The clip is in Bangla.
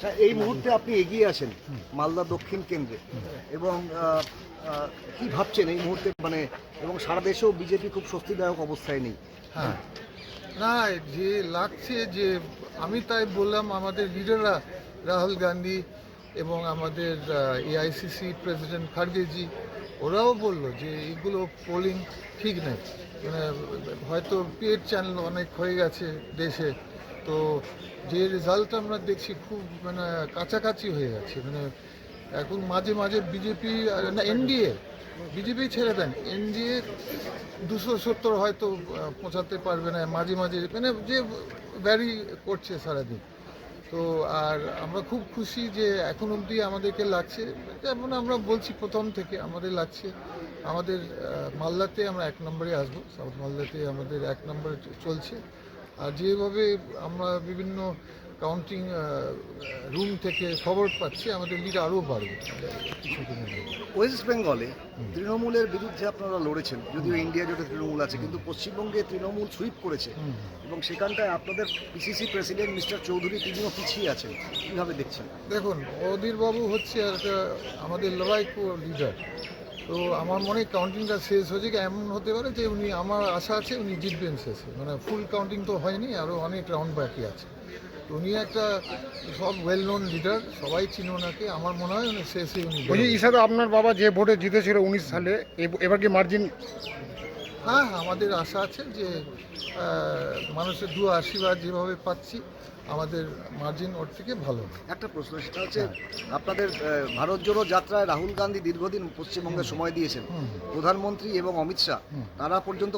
স্যার, এই মুহূর্তে আপনি এগিয়ে আছেন মালদা দক্ষিণ কেন্দ্রে। এবং কি ভাবছেন এই মুহূর্তে? মানে এবং সারা দেশেও বিজেপি খুব স্বস্তিদায়ক অবস্থায় নেই। হ্যাঁ। না যে লাগছে যে আমি তাই বললাম আমাদের লিডাররা রাহুল গান্ধী এবং আমাদের এআইসিসি প্রেসিডেন্ট খার্গেজি ওরাও বলল যে এইগুলো পোলিং ঠিক নেই। মানে হয়তো পেড চ্যানেল অনেক হয়ে গেছে দেশে। তো যে রেজাল্ট আমরা দেখছি খুব মানে কাছাকাছি হয়ে যাচ্ছে। মানে এখন মাঝে মাঝে বিজেপি না এনডিএ বিজেপি ছেড়ে দেন। এনডিএ দুশো সত্তর হয়তো পৌঁছাতে পারবে না। মাঝে মাঝে মানে যে ভ্যারি করছে সারাদিন। তো আর আমরা খুব খুশি যে এখন অবধি আমাদেরকে লাগছে। যেমন আমরা বলছি প্রথম থেকে আমাদের লাগছে। আমাদের মালদাতে আমরা এক নম্বরে আসব। সাউথ মালদাতে আমাদের এক নম্বরে চলছে। আর যেভাবে আমরা বিভিন্ন কাউন্টিং রুম থেকে খবর পাচ্ছি আমাদের লিড আরও বাড়বে। ওয়েস্ট বেঙ্গলে তৃণমূলের বিরুদ্ধে আপনারা লড়েছেন যদিও ইন্ডিয়া জোটে তৃণমূল আছে কিন্তু পশ্চিমবঙ্গে তৃণমূল সুইপ করেছে। এবং সেখানটায় আপনাদের পিসিসি প্রেসিডেন্ট মিস্টার চৌধুরী তিনিও পিছিয়ে আছেন। কীভাবে দেখছেন? দেখুন অধীরবাবু হচ্ছে একটা আমাদের লড়াইকো লিডার তো আমার মনে হয় কাউন্টিংটা শেষ হয়েছে কি এমন হতে পারে যে উনি আমার আশা আছে উনি জিতবেন শেষে। মানে ফুল কাউন্টিং তো হয়নি আরও অনেক রাউন্ড বাকি আছে। তো উনি একটা সব ওয়েল নোন লিডার সবাই চিনো নাকি আমার মনে হয় উনি শেষে উনি ওই হিসাবে আপনার বাবা যে ভোটে জিতেছিল উনিশ সালে এব- এবার কি মার্জিন হ্যাঁ হ্যাঁ, আমাদের আশা আছে যে মানুষের দু আশীর্বাদ যেভাবে পাচ্ছি আমাদের মার্জিন ওর থেকে ভালো একটা প্রশ্ন সেটা হচ্ছে আপনাদের ভারত জোড়ো যাত্রায় রাহুল গান্ধী দীর্ঘদিন পশ্চিমবঙ্গে সময় দিয়েছেন। প্রধানমন্ত্রী এবং অমিত শাহ তারা পর্যন্ত